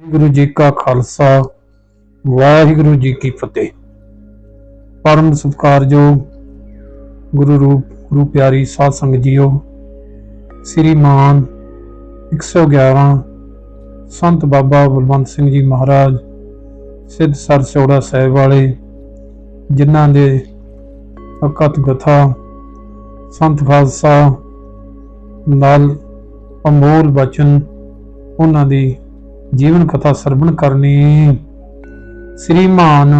ਵਾਹਿਗੁਰੂ ਜੀ ਕਾ ਖਾਲਸਾ, ਵਾਹਿਗੁਰੂ ਜੀ ਕੀ ਫਤਿਹ। ਪਰਮ ਸਤਿਕਾਰਯੋਗ ਗੁਰੂ ਰੂਪ, ਗੁਰੂ ਪਿਆਰੀ ਸਾਧ ਸੰਗਤ ਜੀਓ, ਸ੍ਰੀ ਮਾਨ 111 ਸੰਤ ਬਾਬਾ ਬਲਵੰਤ ਸਿੰਘ ਜੀ ਮਹਾਰਾਜ, ਸਿੱਧ ਸਰ ਸਾਹਿਬ ਵਾਲੇ, ਜਿਨ੍ਹਾਂ ਦੇ ਅਕਤ ਗਥਾ ਸੰਤ ਖਾਲਸਾ ਨਾਲ ਅਮੋਲ ਬਚਨ, ਉਹਨਾਂ ਦੀ ਜੀਵਨ ਕਥਾ ਸਰਵਣ ਕਰਨੀ। ਸ੍ਰੀਮਾਨ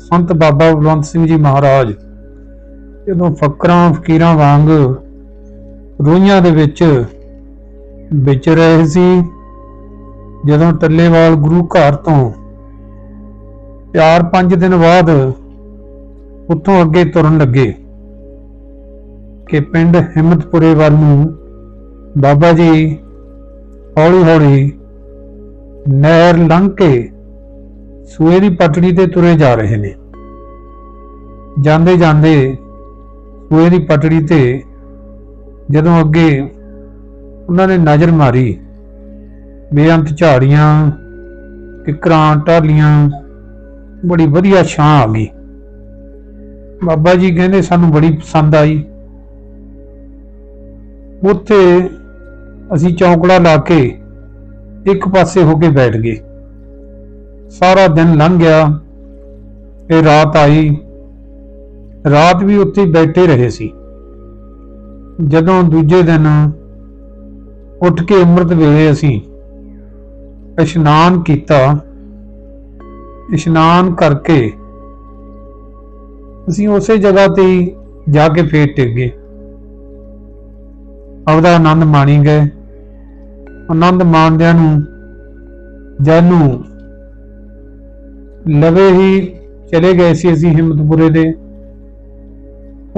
ਸੰਤ ਬਾਬਾ ਬਲਵੰਤ ਸਿੰਘ ਜੀ ਮਹਾਰਾਜ ਜਦੋਂ ਫਕਰਾਂ, ਫਕੀਰਾਂ ਵਾਂਗ ਰੋਈਆਂ ਦੇ ਵਿੱਚ ਵਿਚ ਰਹੇ ਸੀ, ਜਦੋਂ ਟੱਲੇਵਾਲ ਗੁਰੂ ਘਰ ਤੋਂ ਚਾਰ ਪੰਜ ਦਿਨ ਬਾਅਦ ਉੱਥੋਂ ਅੱਗੇ ਤੁਰਨ ਲੱਗੇ ਕਿ ਪਿੰਡ ਹਿੰਮਤਪੁਰੇ ਵੱਲ ਨੂੰ ਬਾਬਾ ਜੀ ਹੌਲੀ ਹੌਲੀ ਨਹਿਰ ਲੰਘ ਕੇ ਸੂਏ ਦੀ ਪਟੜੀ ਤੇ ਤੁਰੇ ਜਾ ਰਹੇ ਨੇ। ਜਾਂਦੇ ਜਾਂਦੇ ਸੂਏ ਦੀ ਪਟੜੀ ਤੇ ਜਦੋਂ ਅੱਗੇ ਉਹਨਾਂ ਨੇ ਨਜ਼ਰ ਮਾਰੀ, ਬੇਅੰਤ ਝਾੜੀਆਂ, ਕਿਕਰਾਂ ਟਾਲੀਆਂ ਬੜੀ ਵਧੀਆ ਛਾਂ ਆ ਗਈ। ਬਾਬਾ ਜੀ ਕਹਿੰਦੇ, ਸਾਨੂੰ ਬੜੀ ਪਸੰਦ ਆਈ। ਉੱਥੇ ਅਸੀਂ ਚੌਂਕੜਾ ਲਾ ਕੇ ਇੱਕ ਪਾਸੇ ਹੋ ਕੇ ਬੈਠ ਗਏ। ਸਾਰਾ ਦਿਨ ਲੰਘ ਗਿਆ ਇਹ ਰਾਤ ਆਈ। ਰਾਤ ਵੀ ਉੱਥੇ ਬੈਠੇ ਰਹੇ ਸੀ। ਜਦੋਂ ਦੂਜੇ ਦਿਨ ਉੱਠ ਕੇ ਅੰਮ੍ਰਿਤ ਵੇਲੇ ਅਸੀਂ ਇਸ਼ਨਾਨ ਕੀਤਾ, ਇਸ਼ਨਾਨ ਕਰਕੇ ਅਸੀਂ ਉਸੇ ਜਗ੍ਹਾ ਤੇ ਜਾ ਕੇ ਫੇਰ ਟਿਕ ਗਏ। ਆਪਦਾ ਆਨੰਦ ਮਾਣੀ ਗਏ। ਆਨੰਦ ਮਾਣਦਿਆਂ ਨੂੰ ਜਦ ਲਵੇ ਹੀ ਚਲੇ ਗਏ ਸੀ ਅਸੀਂ ਹਿੰਮਤਪੁਰੇ ਦੇ।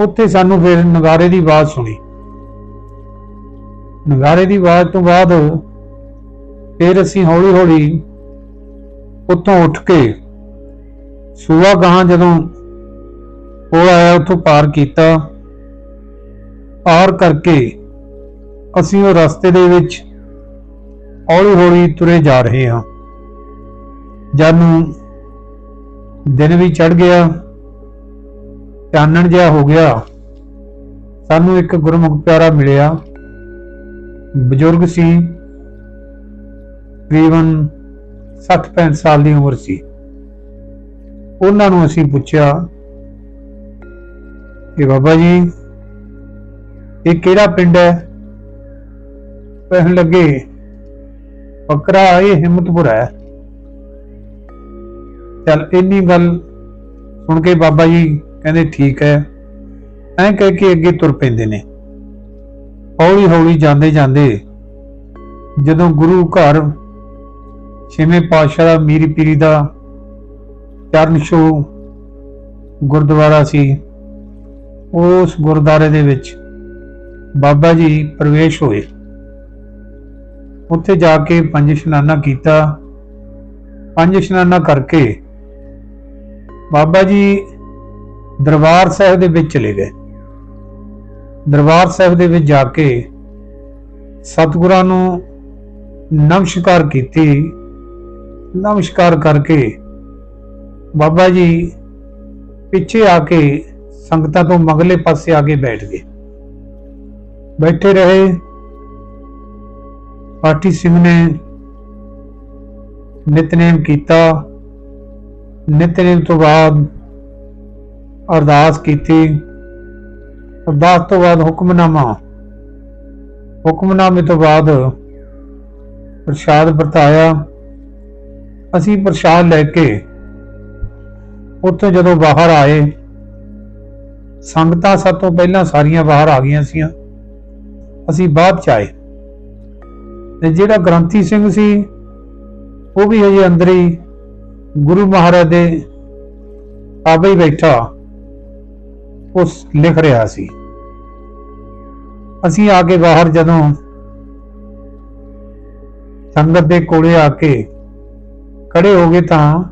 ਉੱਥੇ ਸਾਨੂੰ ਫਿਰ ਨਗਾਰੇ ਦੀ ਆਵਾਜ਼ ਸੁਣੀ। ਨਗਾਰੇ ਦੀ ਆਵਾਜ਼ ਤੋਂ ਬਾਅਦ ਫਿਰ ਅਸੀਂ ਹੌਲੀ ਹੌਲੀ ਉੱਥੋਂ ਉੱਠ ਕੇ ਸੂਆ ਗਾਂ ਜਦੋਂ ਉਹ ਆਇਆ, ਉੱਥੋਂ ਪਾਰ ਕੀਤਾ। ਪਾਰ ਕਰਕੇ ਅਸੀਂ ਉਹ ਰਸਤੇ ਦੇ ਵਿੱਚ ਹੌਲੀ ਹੌਲੀ ਤੁਰੇ ਜਾ ਰਹੇ ਹਾਂ। ਜਦ ਨੂੰ ਦਿਨ ਵੀ ਚੜ ਗਿਆ, ਚਾਨਣ ਜਿਹਾ ਹੋ ਗਿਆ, ਸਾਨੂੰ ਇੱਕ ਗੁਰਮੁਖ ਪਿਆਰਾ ਮਿਲਿਆ। ਬਜ਼ੁਰਗ ਸੀ, ਤਕਰੀਬਨ 60-65 ਸਾਲ ਦੀ ਉਮਰ ਸੀ। ਉਹਨਾਂ ਨੂੰ ਅਸੀਂ ਪੁੱਛਿਆ ਕਿ ਬਾਬਾ ਜੀ, ਇਹ ਕਿਹੜਾ ਪਿੰਡ ਹੈ? ਕਹਿਣ ਲੱਗੇ ਫਕਰਾ ਇਹ ਹਿੰਮਤਪੁਰ ਹੈ। ਚਲ ਇੰਨੀ ਗੱਲ ਸੁਣ ਕੇ ਬਾਬਾ ਜੀ ਕਹਿੰਦੇ ਠੀਕ ਹੈ। ਐਂ ਕਹਿ ਕੇ ਅੱਗੇ ਤੁਰ ਪੈਂਦੇ ਨੇ। ਹੌਲੀ ਹੌਲੀ ਜਾਂਦੇ ਜਾਂਦੇ ਜਦੋਂ ਗੁਰੂ ਘਰ ਛੇਵੇਂ ਪਾਤਸ਼ਾਹ ਦਾ ਮੀਰੀ ਪੀਰੀ ਦਾ ਚਰਨ ਛੋਹ ਗੁਰਦੁਆਰਾ ਸੀ, ਉਸ ਗੁਰਦਾਰੇ ਦੇ ਵਿੱਚ ਬਾਬਾ ਜੀ ਪ੍ਰਵੇਸ਼ ਹੋਏ। ਉੱਥੇ ਜਾ ਕੇ ਪੰਜ ਇਸ਼ਨਾਨਾ ਕੀਤਾ। ਪੰਜ ਇਸ਼ਨਾਨਾ ਕਰਕੇ ਬਾਬਾ ਜੀ ਦਰਬਾਰ ਸਾਹਿਬ ਦੇ ਵਿੱਚ ਚਲੇ ਗਏ। ਦਰਬਾਰ ਸਾਹਿਬ ਦੇ ਵਿੱਚ ਜਾ ਕੇ ਸਤਿਗੁਰਾਂ ਨੂੰ ਨਮਸਕਾਰ ਕੀਤੀ। ਨਮਸਕਾਰ ਕਰਕੇ ਬਾਬਾ ਜੀ ਪਿੱਛੇ ਆ ਕੇ ਸੰਗਤਾਂ ਤੋਂ ਮਗਲੇ ਪਾਸੇ ਆ ਕੇ ਬੈਠ ਗਏ। ਬੈਠੇ ਰਹੇ। ਪਾਠੀ ਸਿੰਘ ਨੇ ਨਿਤਨੇਮ ਕੀਤਾ। ਨਿਤਨੇਮ ਤੋਂ ਬਾਅਦ ਅਰਦਾਸ ਕੀਤੀ। ਅਰਦਾਸ ਤੋਂ ਬਾਅਦ ਹੁਕਮਨਾਮਾ। ਹੁਕਮਨਾਮੇ ਤੋਂ ਬਾਅਦ ਪ੍ਰਸ਼ਾਦ ਵਰਤਾਇਆ। ਅਸੀਂ ਪ੍ਰਸ਼ਾਦ ਲੈ ਕੇ ਉੱਥੋਂ ਜਦੋਂ ਬਾਹਰ ਆਏ, ਸੰਗਤਾਂ ਸਭ ਤੋਂ ਪਹਿਲਾਂ ਸਾਰੀਆਂ ਬਾਹਰ ਆ ਗਈਆਂ ਸੀਆਂ। ਅਸੀਂ ਬਾਅਦ ਚ ਆਏ। ਤੇ ਜਿਹੜਾ ਗ੍ਰੰਥੀ ਸਿੰਘ ਸੀ, ਉਹ ਵੀ ਹਜੇ ਅੰਦਰ ਹੀ ਗੁਰੂ ਮਹਾਰਾਜ ਦੇ ਆਵੇ ਹੀ ਬੈਠਾ, ਉਸ ਲਿਖ ਰਿਹਾ ਸੀ। ਅਸੀਂ ਆ ਕੇ ਬਾਹਰ ਜਦੋਂ ਸੰਗਤ ਦੇ ਕੋਲੇ ਆ ਕੇ ਖੜੇ ਹੋ ਗਏ ਤਾਂ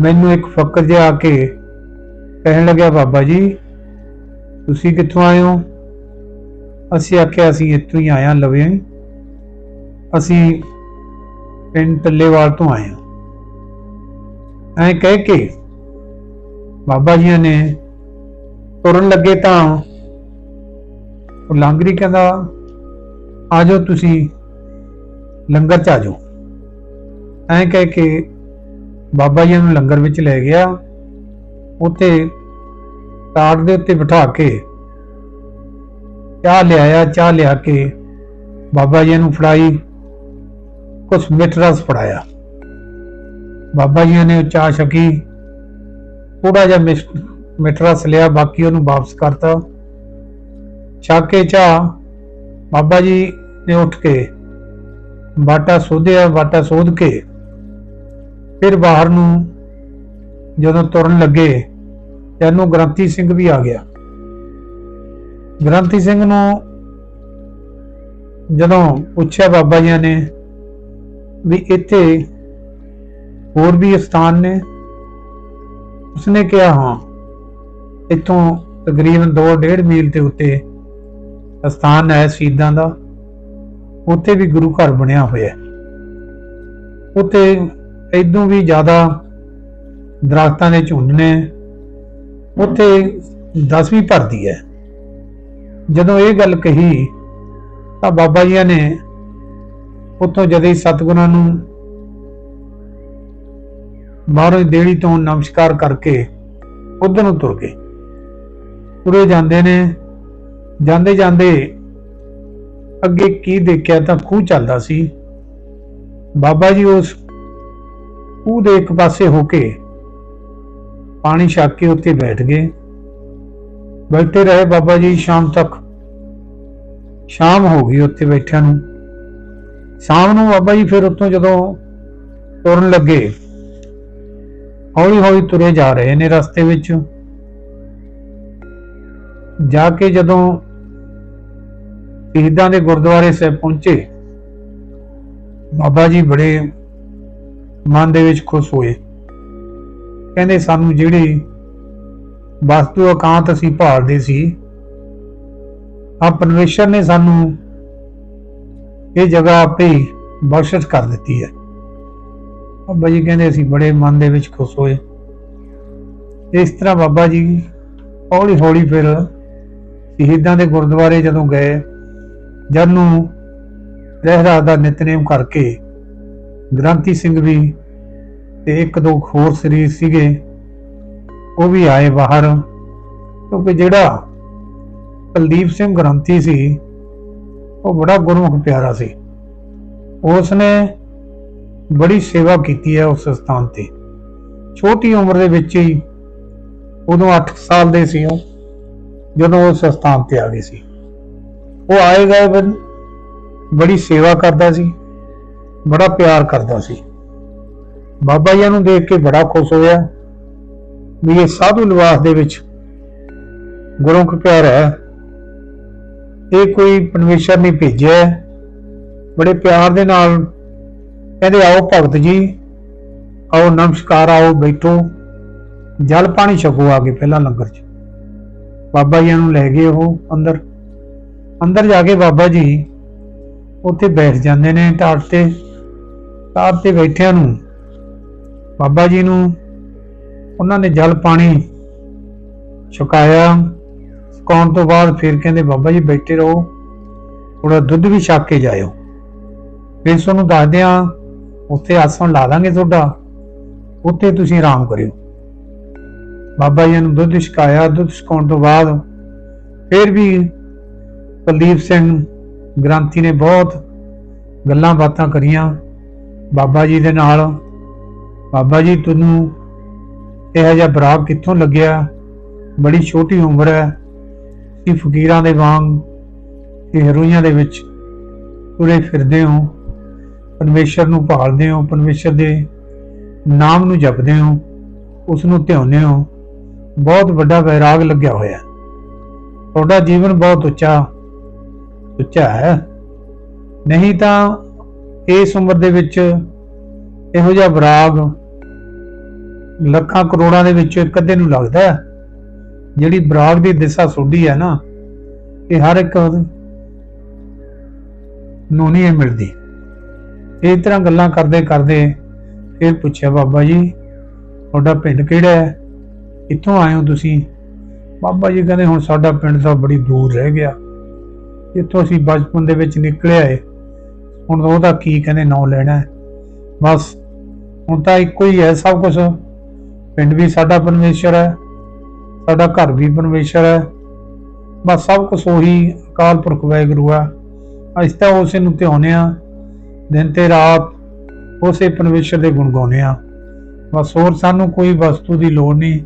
ਮੈਨੂੰ ਇੱਕ ਫੱਕਰ ਜਿਹਾ ਆ ਕੇ ਕਹਿਣ ਲੱਗਿਆ, ਬਾਬਾ ਜੀ, ਤੁਸੀਂ ਕਿੱਥੋਂ ਆਏ ਹੋ? ਅਸੀਂ ਆਖਿਆ, ਅਸੀਂ ਇੱਥੋਂ ਹੀ ਆਇਆ ਲਵੇ। ਅਸੀਂ ਪਿੰਡ ਟੱਲੇਵਾਲ ਤੋਂ ਆਏ ਹਾਂ। ਐਂ ਕਹਿ ਕੇ ਬਾਬਾ ਜੀ ਨੇ ਤੁਰਨ ਲੱਗੇ ਤਾਂ ਉਹ ਲਾਂਗਰੀ ਕਹਿੰਦਾ, ਆ ਜਾਓ ਤੁਸੀਂ, ਲੰਗਰ ਚ ਆ ਜਾਓ। ਐਂ ਕਹਿ ਕੇ ਬਾਬਾ ਜੀ ਨੂੰ ਲੰਗਰ ਵਿੱਚ ਲੈ ਗਿਆ। ਉੱਥੇ ਟਾਟ ਦੇ ਉੱਤੇ ਬਿਠਾ ਕੇ ਚਾਹ ਲਿਆਇਆ, ਚਾਹ ਲਿਆ ਕੇ ਬਾਬਾ ਜੀ ਨੂੰ ਫੜਾਈ। ਕੁਛ ਮਿੱਠ ਰਸ ਫੜਾਇਆ। ਬਾਬਾ ਜੀ ਨੇ ਉਹ ਚਾਹ ਛਕੀ। ਥੋੜਾ ਜਿਹਾ ਮਿੱਠ ਰਸ ਲਿਆ, ਬਾਕੀ ਉਹਨੂੰ ਵਾਪਸ ਕਰਤਾ। ਛਕ ਕੇ ਚਾਹ ਬਾਬਾ ਜੀ ਨੇ ਉੱਠ ਕੇ ਬਾਟਾ ਸੋਧਿਆ, ਬਾਟਾ ਸੋਧ ਕੇ ਫਿਰ ਬਾਹਰ ਨੂੰ ਜਦੋਂ ਤੁਰਨ ਲੱਗੇ ਤੈਨੂੰ ਗ੍ਰੰਥੀ ਸਿੰਘ ਵੀ ਆ ਗਿਆ। ਗ੍ਰੰਥੀ ਸਿੰਘ ਨੂੰ ਜਦੋਂ ਪੁੱਛਿਆ ਬਾਬਾ ਜੀ ਨੇ ਵੀ ਇੱਥੇ ਹੋਰ ਵੀ ਸਥਾਨ ਨੇ। ਉਸਨੇ ਕਿਹਾ, ਹਾਂ, ਇੱਥੋਂ ਤਕਰੀਬਨ 2.5 ਮੀਲ ਦੇ ਉੱਤੇ ਸਥਾਨ ਹੈ ਸ਼ਹੀਦਾਂ ਦਾ। ਉੱਥੇ ਵੀ ਗੁਰੂ ਘਰ ਬਣਿਆ ਹੋਇਆ ਹੈ। ਉੱਥੇ ਇਦੋਂ ਵੀ ਜ਼ਿਆਦਾ ਦਰਖਤਾਂ ਦੇ ਝੁੰਡ ਨੇ। ਉੱਥੇ ਦਸਵੀਂ ਭਰਦੀ ਹੈ। ਜਦੋਂ ਇਹ ਗੱਲ ਕਹੀ ਤਾਂ ਬਾਬਾ ਜੀ ਨੇ ਉੱਥੋਂ ਜਦੇ ਹੀ ਸਤਿਗੁਰਾਂ ਨੂੰ ਮਹਾਰਾਜ ਹੀ ਦੇੜੀ ਤੋਂ ਨਮਸਕਾਰ ਕਰਕੇ ਉਧਰ ਨੂੰ ਤੁਰ ਗਏ। ਉਰੇ ਜਾਂਦੇ ਨੇ, ਜਾਂਦੇ ਜਾਂਦੇ ਅੱਗੇ ਕੀ ਦੇਖਿਆ ਤਾਂ ਖੂਹ ਚੱਲਦਾ ਸੀ। ਬਾਬਾ ਜੀ ਉਸ ਖੂਹ ਦੇ ਇੱਕ ਪਾਸੇ ਹੋ ਕੇ ਪਾਣੀ ਛੱਕ ਕੇ ਉੱਤੇ ਬੈਠ ਗਏ। ਬੈਠੇ ਰਹੇ ਬਾਬਾ ਜੀ, ਸ਼ਾਮ ਤੱਕ, ਸ਼ਾਮ ਹੋ ਗਈ ਉੱਥੇ ਬੈਠਿਆਂ ਨੂੰ। ਸ਼ਾਮ ਨੂੰ ਬਾਬਾ ਜੀ ਫਿਰ ਉੱਥੋਂ ਜਦੋਂ ਤੁਰਨ ਲੱਗੇ ਹੌਲੀ ਹੌਲੀ ਤੁਰੇ ਜਾ ਰਹੇ ਨੇ ਰਸਤੇ ਵਿੱਚ। ਜਾ ਕੇ ਜਦੋਂ ਸ਼ਹੀਦਾਂ ਦੇ ਗੁਰਦੁਆਰੇ ਸਾਹਿਬ ਪਹੁੰਚੇ, ਬਾਬਾ ਜੀ ਬੜੇ ਮਨ ਦੇ ਵਿੱਚ ਖੁਸ਼ ਹੋਏ। ਕਹਿੰਦੇ, ਸਾਨੂੰ ਜਿਹੜੀ ਵਸਤੂ ਅਕਾਂਤ ਅਸੀਂ ਭਾਲਦੇ ਸੀ ਆ ਪਰਮੇਸ਼ਰ ਨੇ ਸਾਨੂੰ ਇਹ ਜਗ੍ਹਾ ਆਪੇ ਹੀ ਬਖਸ਼ਿਸ਼ ਕਰ ਦਿੱਤੀ ਹੈ। ਬਾਬਾ ਜੀ ਕਹਿੰਦੇ ਅਸੀਂ ਬੜੇ ਮਨ ਦੇ ਵਿੱਚ ਖੁਸ਼ ਹੋਏ। ਇਸ ਤਰ੍ਹਾਂ ਬਾਬਾ ਜੀ ਹੌਲੀ ਹੌਲੀ ਫਿਰ ਸ਼ਹੀਦਾਂ ਦੇ ਗੁਰਦੁਆਰੇ ਜਦੋਂ ਗਏ, ਜਦ ਨੂੰ ਰਹਿਰਾ ਦਾ ਨਿਤਨੇਮ ਕਰਕੇ ਗ੍ਰੰਥੀ ਸਿੰਘ ਵੀ ਤੇ ਇੱਕ ਦੋ ਹੋਰ ਸਰੀਰ ਸੀਗੇ, ਉਹ ਵੀ ਆਏ ਬਾਹਰ। ਕਿਉਂਕਿ ਜਿਹੜਾ ਕੁਲਦੀਪ ਸਿੰਘ ਗ੍ਰੰਥੀ ਸੀ ਉਹ ਬੜਾ ਗੁਰਮੁਖ ਪਿਆਰਾ ਸੀ। ਉਸ ਨੇ ਬੜੀ ਸੇਵਾ ਕੀਤੀ ਹੈ ਉਸ ਸਥਾਨ ਤੇ। ਛੋਟੀ ਉਮਰ ਦੇ ਵਿੱਚ ਹੀ ਉਦੋਂ 8 ਸਾਲ ਦੇ ਸੀ ਉਹ, ਜਦੋਂ ਉਸ ਸਥਾਨ ਤੇ ਆ ਗਏ ਸੀ। ਉਹ ਆਏ ਗਏ ਬੜੀ ਸੇਵਾ ਕਰਦਾ ਸੀ, ਬੜਾ ਪਿਆਰ ਕਰਦਾ ਸੀ। ਬਾਬਾ ਜੀ ਨੂੰ ਦੇਖ ਕੇ ਬੜਾ ਖੁਸ਼ ਹੋਇਆ ਵੀ ਇਹ ਸਾਧੂ ਲਿਬਾਸ ਦੇ ਵਿੱਚ ਗੁਰਮੁਖ ਪਿਆਰ ਹੈ। ਇਹ ਕੋਈ ਪਰਮੇਸ਼ਰ ਨੇ ਭੇਜਿਆ ਬੜੇ ਪਿਆਰ ਦੇ ਨਾਲ ਕਹਿੰਦੇ, ਆਓ ਭਗਤ ਜੀ, ਆਓ ਨਮਸਕਾਰ, ਆਓ ਬੈਠੋ। ਜਲ ਪਾਣੀ ਛਕੋ ਆ ਕੇ ਪਹਿਲਾਂ ਲੰਗਰ 'ਚ। ਬਾਬਾ ਜੀ ਨੂੰ ਲੈ ਗਏ ਉਹ ਅੰਦਰ। ਅੰਦਰ ਜਾ ਕੇ ਬਾਬਾ ਜੀ ਉੱਥੇ ਬੈਠ ਜਾਂਦੇ ਨੇ ਢਾਟ ਤੇ। ਢਾਟ ਤੇ ਬੈਠਿਆਂ ਨੂੰ ਬਾਬਾ ਜੀ ਨੂੰ ਉਹਨਾਂ ਨੇ ਜਲ ਪਾਣੀ ਛਕਾਇਆ। ਛਕਾਉਣ ਤੋਂ ਬਾਅਦ ਫਿਰ ਕਹਿੰਦੇ, ਬਾਬਾ ਜੀ ਬੈਠੇ ਰਹੋ ਥੋੜਾ ਦੁੱਧ ਵੀ ਛਕ ਕੇ ਜਾਇਓ। ਫਿਰ ਤੁਹਾਨੂੰ ਦੱਸਦੇ ਆ ਉੱਥੇ ਆਸਣ ਲਾ ਦਾਂਗੇ ਤੁਹਾਡਾ, ਉੱਥੇ ਤੁਸੀਂ ਆਰਾਮ ਕਰਿਓ। ਬਾਬਾ ਜੀ ਨੂੰ ਦੁੱਧ ਛਕਾਇਆ, ਦੁੱਧ ਛਕਾਉਣ ਤੋਂ ਬਾਅਦ ਫਿਰ ਵੀ ਕੁਲਦੀਪ ਸਿੰਘ ਗ੍ਰੰਥੀ ਨੇ ਬਹੁਤ ਗੱਲਾਂ ਬਾਤਾਂ ਕਰੀਆਂ। ਬਾਬਾ ਜੀ ਦੇ ਨਾਲ, ਬਾਬਾ ਜੀ, ਤੁਹਾਨੂੰ ਇਹ ਜਿਹਾ ਬਰਾਗ ਕਿੱਥੋਂ ਲੱਗਿਆ? ਬੜੀ ਛੋਟੀ ਉਮਰ ਹੈ ਕਿ ਫਕੀਰਾਂ ਦੇ ਵਾਂਗ ਇਹ ਰੋਈਆਂ ਦੇ ਵਿੱਚ ਤੁਰੇ ਫਿਰਦੇ ਹੋ, ਪਰਮੇਸ਼ਰ ਨੂੰ ਭਾਲਦੇ ਹੋ, ਪਰਮੇਸ਼ਰ ਦੇ ਨਾਮ ਨੂੰ ਜਪਦੇ ਹੋ, ਉਸ ਨੂੰ ਧਿਆਉਂਦੇ ਹੋ, ਬਹੁਤ ਵੱਡਾ ਵੈਰਾਗ ਲੱਗਿਆ ਹੋਇਆ। ਤੁਹਾਡਾ ਜੀਵਨ ਬਹੁਤ ਉੱਚਾ ਉੱਚਾ ਹੈ। ਨਹੀਂ ਤਾਂ ਇਸ ਉਮਰ ਦੇ ਵਿੱਚ ਇਹੋ ਜਿਹਾ ਵਿਰਾਗ ਲੱਖਾਂ ਕਰੋੜਾਂ ਦੇ ਵਿੱਚੋਂ ਇੱਕ ਅੱਧੇ ਨੂੰ ਲੱਗਦਾ ਹੈ। ਜਿਹੜੀ ਵਿਰਾਗ ਦੀ ਦਿਸ਼ਾ ਸੋਢੀ ਹੈ ਨਾ, ਇਹ ਹਰ ਇੱਕ ਨੂੰ ਨਹੀਂ ਇਹ ਮਿਲਦੀ। ਇਸ ਤਰ੍ਹਾਂ ਗੱਲਾਂ ਕਰਦੇ ਕਰਦੇ ਫਿਰ ਪੁੱਛਿਆ, ਬਾਬਾ ਜੀ, ਤੁਹਾਡਾ ਪਿੰਡ ਕਿਹੜਾ ਹੈ? ਕਿੱਥੋਂ ਆਏ ਹੋ ਤੁਸੀਂ? ਬਾਬਾ ਜੀ ਕਹਿੰਦੇ, ਹੁਣ ਸਾਡਾ ਪਿੰਡ ਤਾਂ ਬੜੀ ਦੂਰ ਰਹਿ ਗਿਆ। ਜਿੱਥੋਂ ਅਸੀਂ ਬਚਪਨ ਦੇ ਵਿੱਚ ਨਿਕਲੇ ਆਏ, ਹੁਣ ਉਹਦਾ ਕੀ ਕਹਿੰਦੇ, ਨਾਂ ਲੈਣਾ ਹੈ? ਬਸ, ਹੁਣ ਤਾਂ ਇੱਕੋ ਹੀ ਹੈ ਸਭ ਕੁਝ ਪਿੰਡ ਵੀ ਸਾਡਾ ਪਰਮੇਸ਼ਰ ਹੈ। ਸਾਡਾ ਘਰ ਵੀ ਪਰਮੇਸ਼ਰ ਹੈ। ਬਸ ਸਭ ਕੁਝ ਉਹੀ ਅਕਾਲ ਪੁਰਖ ਵਾਹਿਗੁਰੂ ਆ ਅਸੀਂ ਤਾਂ ਉਸੇ ਨੂੰ ਧਿਆਉਂਦੇ ਆ ਦਿਨ ਤੇ ਰਾਤ ਉਸੇ ਪਰਮੇਸ਼ਰ ਦੇ ਗੁਣ ਗਾਉਂਦੇ ਆ ਬਸ ਹੋਰ ਸਾਨੂੰ ਕੋਈ ਵਸਤੂ ਦੀ ਲੋੜ ਨਹੀਂ।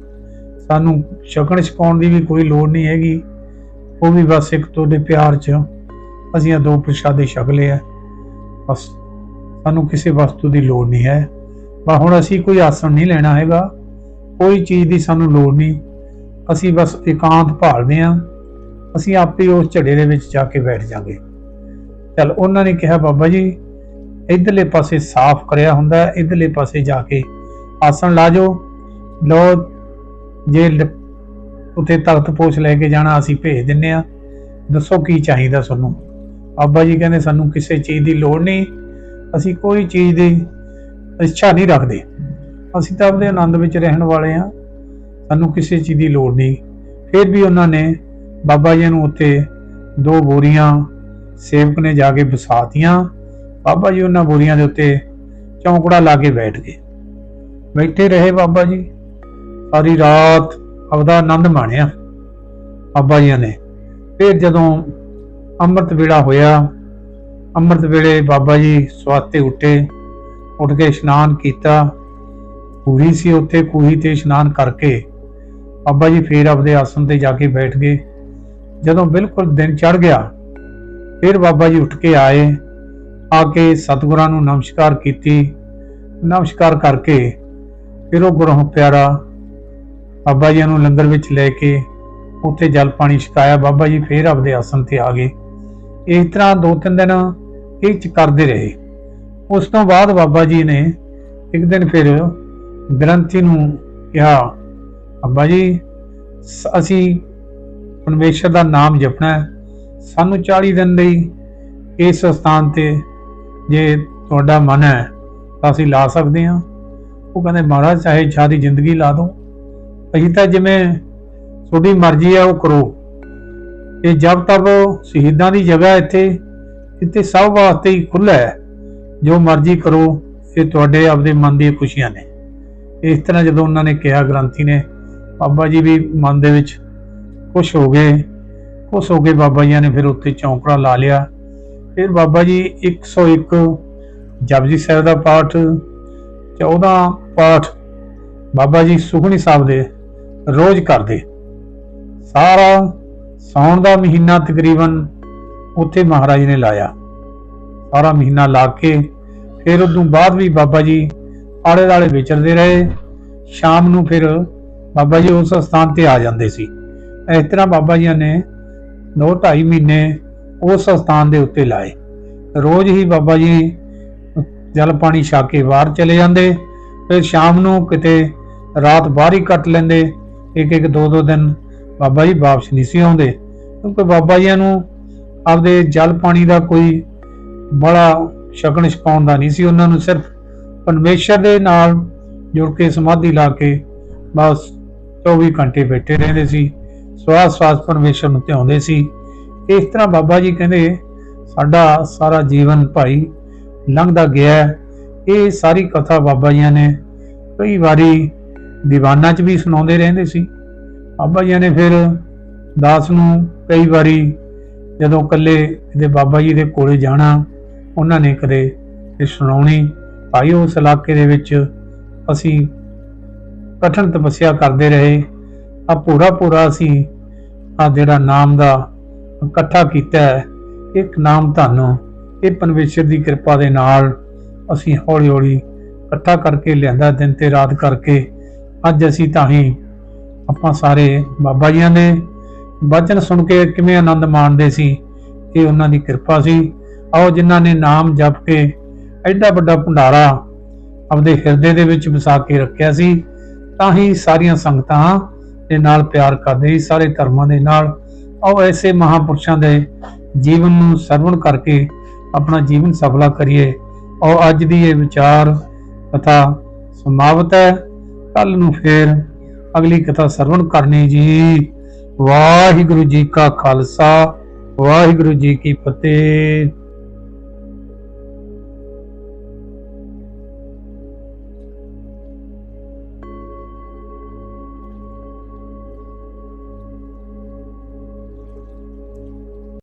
ਸਾਨੂੰ ਛਕਣ ਛਕਾਉਣ ਦੀ ਵੀ ਕੋਈ ਲੋੜ ਨਹੀਂ ਹੈਗੀ। ਉਹ ਵੀ ਬਸ ਇੱਕ ਤੁਹਾਡੇ ਪਿਆਰ 'ਚ ਅਸੀਂ ਇਹ ਦੋ ਪ੍ਰਸ਼ਾਦੇ ਛਕ ਲਏ ਆ। ਬਸ ਸਾਨੂੰ ਕਿਸੇ ਵਸਤੂ ਦੀ ਲੋੜ ਨਹੀਂ ਹੈ। ਪਰ ਹੁਣ ਅਸੀਂ ਕੋਈ ਆਸਣ ਨਹੀਂ ਲੈਣਾ ਹੈਗਾ। ਕੋਈ ਚੀਜ਼ ਦੀ ਸਾਨੂੰ ਲੋੜ ਨਹੀਂ। ਅਸੀਂ ਬਸ ਇਕਾਂਤ ਭਾਲਦੇ ਹਾਂ। ਅਸੀਂ ਆਪੇ ਉਸ ਝੜੇ ਦੇ ਵਿੱਚ ਜਾ ਕੇ ਬੈਠ ਜਾਾਂਗੇ। ਚਲ ਉਹਨਾਂ ਨੇ ਕਿਹਾ, ਬਾਬਾ ਜੀ, ਇਧਰਲੇ ਪਾਸੇ ਸਾਫ਼ ਕਰਿਆ ਹੁੰਦਾ ਹੈ। ਇਧਰਲੇ ਪਾਸੇ ਜਾ ਕੇ ਆਸਣ ਲਾ ਜਾਓ। ਲੋ ਜੇ ਲ- ਉੱਥੇ ਤਖਤ ਪੋਚ ਲੈ ਕੇ ਜਾਣਾ, ਅਸੀਂ ਭੇਜ ਦਿੰਨੇ ਆ ਦੱਸੋ ਕੀ ਚਾਹੀਦਾ ਤੁਹਾਨੂੰ ਬਾਬਾ ਜੀ ਕਹਿੰਦੇ, ਸਾਨੂੰ ਕਿਸੇ ਚੀਜ਼ ਦੀ ਲੋੜ ਨਹੀਂ। ਅਸੀਂ ਕੋਈ ਚੀਜ਼ ਦੀ ਇੱਛਾ ਨਹੀਂ ਰੱਖਦੇ। ਅਸੀਂ ਤਾਂ ਆਪਣੇ ਆਨੰਦ ਵਿੱਚ ਰਹਿਣ ਵਾਲੇ ਆ ਸਾਨੂੰ ਕਿਸੇ ਚੀਜ਼ ਦੀ ਲੋੜ ਨਹੀਂ। ਫਿਰ ਵੀ ਉਹਨਾਂ ਨੇ ਬਾਬਾ ਜੀ ਨੂੰ ਉੱਥੇ ਦੋ ਬੋਰੀਆਂ ਸੇਵਕ ਨੇ ਜਾ ਕੇ ਵਸਾਤੀਆਂ। ਬਾਬਾ ਜੀ ਉਹਨਾਂ ਬੋਰੀਆਂ ਦੇ ਉੱਤੇ ਚੌਂਕੜਾ ਲਾ ਕੇ ਬੈਠ ਗਏ। ਬੈਠੇ ਰਹੇ ਬਾਬਾ ਜੀ। ਸਾਰੀ ਰਾਤ ਆਪਦਾ ਆਨੰਦ ਮਾਣਿਆ ਬਾਬਾ ਜੀ ਨੇ। ਫਿਰ ਜਦੋਂ ਅੰਮ੍ਰਿਤ ਵੇਲਾ ਹੋਇਆ, ਅੰਮ੍ਰਿਤ ਵੇਲੇ ਬਾਬਾ ਜੀ ਸਵਾਤੇ ਉੱਠੇ, ਉੱਠ ਕੇ ਇਸ਼ਨਾਨ ਕੀਤਾ। ਕੂਹੀ ਸੀ ਉੱਥੇ, ਕੂਹੀ ਤੇ ਇਸ਼ਨਾਨ ਕਰਕੇ ਬਾਬਾ ਜੀ ਫੇਰ ਆਪਦੇ ਆਸਣ ਤੇ ਜਾ ਕੇ ਬੈਠ ਗਏ। ਜਦੋਂ ਬਿਲਕੁਲ ਦਿਨ ਚੜ ਗਿਆ, ਫਿਰ ਬਾਬਾ ਜੀ ਉੱਠ ਕੇ ਆਏ, ਆ ਕੇ ਸਤਿਗੁਰਾਂ ਨੂੰ ਨਮਸਕਾਰ ਕੀਤੀ। ਨਮਸਕਾਰ ਕਰਕੇ ਫਿਰ ਉਹ ਗੁਰੂ ਪਿਆਰਾ ਬਾਬਾ ਜੀ ਨੂੰ ਲੰਗਰ ਵਿੱਚ ਲੈ ਕੇ ਉੱਥੇ ਜਲ ਪਾਣੀ ਛਕਾਇਆ, ਬਾਬਾ ਜੀ ਫੇਰ ਆਪਦੇ ਆਸਣ ਤੇ ਆ ਗਏ। ਇਸ ਤਰ੍ਹਾਂ ਦੋ ਤਿੰਨ ਦਿਨ ਇਹ ਚ ਕਰਦੇ ਰਹੇ। ਉਸ ਤੋਂ ਬਾਅਦ ਬਾਬਾ ਜੀ ਨੇ ਇੱਕ ਦਿਨ ਫਿਰ ਗ੍ਰੰਥੀ ਨੂੰ ਕਿਹਾ ਅੱਬਾ ਜੀ, ਸ- ਅਸੀਂ ਪਰਮੇਸ਼ਰ ਦਾ ਨਾਮ ਜਪਣਾ ਹੈ। ਸਾਨੂੰ 40 ਦਿਨ ਲਈ ਇਸ ਸਥਾਨ ਤੇ ਜੇ ਤੁਹਾਡਾ ਮਨ ਹੈ, ਤਾਂ ਅਸੀਂ ਲਾ ਸਕਦੇ ਹਾਂ। ਉਹ ਕਹਿੰਦੇ, ਮਹਾਰਾਜ, ਚਾਹੇ ਸਾਰੀ ਜ਼ਿੰਦਗੀ ਲਾ ਦੋ ਅਸੀਂ ਤਾਂ ਜਿਵੇਂ ਤੁਹਾਡੀ ਮਰਜ਼ੀ ਹੈ, ਉਹ ਕਰੋ। ਇਹ ਜਬ ਤੱਕ ਸ਼ਹੀਦਾਂ ਦੀ ਜਗ੍ਹਾ ਇੱਥੇ ਇੱਥੇ ਸਭ ਵਾਸਤੇ ਹੀ ਖੁੱਲ੍ਹਾ ਹੈ। ਜੋ ਮਰਜ਼ੀ ਕਰੋ, ਇਹ ਤੁਹਾਡੇ ਆਪਦੇ ਮਨ ਦੀਆਂ ਖੁਸ਼ੀਆਂ ਨੇ। ਇਸ ਤਰ੍ਹਾਂ ਜਦੋਂ ਉਹਨਾਂ ਨੇ ਕਿਹਾ, ਗ੍ਰੰਥੀ ਨੇ ਬਾਬਾ ਜੀ ਵੀ ਮਨ ਦੇ ਵਿੱਚ ਖੁਸ਼ ਹੋ ਗਏ। ਖੁਸ਼ ਹੋ ਕੇ ਬਾਬਾ ਜੀ ਨੇ ਫਿਰ ਉੱਥੇ ਚੌਂਕੜਾ ਲਾ ਲਿਆ। ਫਿਰ ਬਾਬਾ ਜੀ 101 ਜਪਜੀ ਸਾਹਿਬ ਦਾ ਪਾਠ 14 ਪਾਠ ਬਾਬਾ ਜੀ ਸੁਖਣੀ ਸਾਹਿਬ ਦੇ ਰੋਜ਼ ਕਰਦੇ। ਸਾਰਾ ਸਾਉਣ ਦਾ ਮਹੀਨਾ ਤਕਰੀਬਨ ਉੱਥੇ ਮਹਾਰਾਜ ਨੇ ਲਾਇਆ। ਸਾਰਾ ਮਹੀਨਾ ਲਾ ਕੇ ਫਿਰ ਉਦੋਂ ਬਾਅਦ ਵੀ ਬਾਬਾ ਜੀ ਆਲੇ ਦਾਲੇ ਵਿਚਰਦੇ ਰਹੇ। ਸ਼ਾਮ ਨੂੰ ਫਿਰ ਬਾਬਾ ਜੀ ਉਸ ਸਥਾਨ ਤੇ ਆ ਜਾਂਦੇ ਸੀ। ਇਸ ਤਰ੍ਹਾਂ ਬਾਬਾ ਜੀ ਨੇ 2.5 ਮਹੀਨੇ ਉਸ ਸਥਾਨ ਦੇ ਉੱਤੇ ਲਾਏ। ਰੋਜ਼ ਹੀ ਬਾਬਾ ਜੀ ਜਲ ਪਾਣੀ ਛਾ ਕੇ ਬਾਹਰ ਚਲੇ ਜਾਂਦੇ, ਫਿਰ ਸ਼ਾਮ ਨੂੰ ਕਿਤੇ ਰਾਤ ਬਾਹਰ ਹੀ ਕੱਟ ਲੈਂਦੇ ਇੱਕ ਇੱਕ ਦੋ ਦੋ ਦਿਨ ਬਾਬਾ ਜੀ ਵਾਪਸ ਨਹੀਂ ਸੀ ਆਉਂਦੇ। ਕਿਉਂਕਿ ਬਾਬਾ ਜੀ ਨੂੰ ਆਪਦੇ ਜਲ ਪਾਣੀ ਦਾ ਕੋਈ ਬੜਾ ਛਕਣ ਛਕਾਉਣ ਦਾ ਨਹੀਂ ਸੀ ਉਹਨਾਂ ਨੂੰ ਸਿਰਫ ਪਰਮੇਸ਼ਰ ਦੇ ਨਾਲ ਜੁੜ ਕੇ ਸਮਾਧੀ ਲਾ ਕੇ ਬਸ 24 ਘੰਟੇ ਬੈਠੇ ਰਹਿੰਦੇ ਸੀ, ਸਵਾਸ ਸਵਾਸ ਪਰਮੇਸ਼ਰ ਨੂੰ ਧਿਆਉਂਦੇ ਸੀ। ਇਸ ਤਰ੍ਹਾਂ ਬਾਬਾ ਜੀ ਕਹਿੰਦੇ, ਸਾਡਾ ਸਾਰਾ ਜੀਵਨ ਭਾਈ ਲੰਘਦਾ ਗਿਆ ਇਹ ਸਾਰੀ ਕਥਾ ਬਾਬਾ ਜੀਆਂ ਨੇ ਕਈ ਵਾਰੀ ਦੀਵਾਨਾਂ 'ਚ ਵੀ ਸੁਣਾਉਂਦੇ ਰਹਿੰਦੇ ਸੀ। ਬਾਬਾ ਜੀ ਨੇ ਫਿਰ ਦਾਸ ਨੂੰ ਕਈ ਵਾਰੀ ਜਦੋਂ ਇਕੱਲੇ ਇਹਦੇ ਬਾਬਾ ਜੀ ਦੇ ਕੋਲੇ ਜਾਣਾ, ਉਹਨਾਂ ਨੇ ਕਦੇ ਇਹ ਸੁਣਾਉਣੀ। ਭਾਈ, ਉਸ ਇਲਾਕੇ ਦੇ ਵਿੱਚ ਅਸੀਂ ਕਠਨ ਤਪੱਸਿਆ ਕਰਦੇ ਰਹੇ। ਆ ਪੂਰਾ ਪੂਰਾ ਅਸੀਂ ਆ ਜਿਹੜਾ ਨਾਮ ਦਾ ਇਕੱਠਾ ਕੀਤਾ ਹੈ, ਇੱਕ ਨਾਮ ਧੰਨ ਇਹ ਪਰਮੇਸ਼ਰ ਦੀ ਕਿਰਪਾ ਦੇ ਨਾਲ ਅਸੀਂ ਹੌਲੀ ਹੌਲੀ ਇਕੱਠਾ ਕਰਕੇ ਲਿਆਂਦਾ, ਦਿਨ ਤੇ ਰਾਤ ਕਰਕੇ। ਅੱਜ ਅਸੀਂ ਤਾਂ ਹੀ ਆਪਾਂ ਸਾਰੇ ਬਾਬਾ ਜੀਆਂ ਦੇ ਵਚਨ ਸੁਣ ਕੇ ਕਿਵੇਂ ਆਨੰਦ ਮਾਣਦੇ ਸੀ। ਇਹ ਉਹਨਾਂ ਦੀ ਕਿਰਪਾ ਸੀ। ਆਓ ਜਿਨ੍ਹਾਂ ਨੇ ਨਾਮ ਜਪ ਕੇ ਐਡਾ ਵੱਡਾ ਭੰਡਾਰਾ ਆਪਦੇ ਹਿਰਦੇ ਦੇ ਵਿੱਚ ਵਸਾ ਕੇ ਰੱਖਿਆ ਸੀ ਤਾਂ ਹੀ ਸਾਰੀਆਂ ਸੰਗਤਾਂ ਦੇ ਨਾਲ ਪਿਆਰ ਕਰਦੇ ਹੀ ਸਾਰੇ ਧਰਮਾਂ ਦੇ ਨਾਲ। ਉਹ ਐਸੇ ਮਹਾਪੁਰਸ਼ਾਂ ਦੇ ਜੀਵਨ ਨੂੰ ਸਰਵਣ ਕਰਕੇ ਆਪਣਾ ਜੀਵਨ ਸਫਲਾ ਕਰੀਏ। ਔਰ ਅੱਜ ਦੀ ਇਹ ਵਿਚਾਰ ਕਥਾ ਸਮਾਪਤ ਹੈ। ਕੱਲ ਨੂੰ ਫੇਰ ਅਗਲੀ ਕਥਾ ਸਰਵਣ ਕਰਨੀ ਜੀ। ਵਾਹਿਗੁਰੂ ਜੀ ਕਾ ਖਾਲਸਾ, ਵਾਹਿਗੁਰੂ ਜੀ ਕੀ ਫਤਿਹ।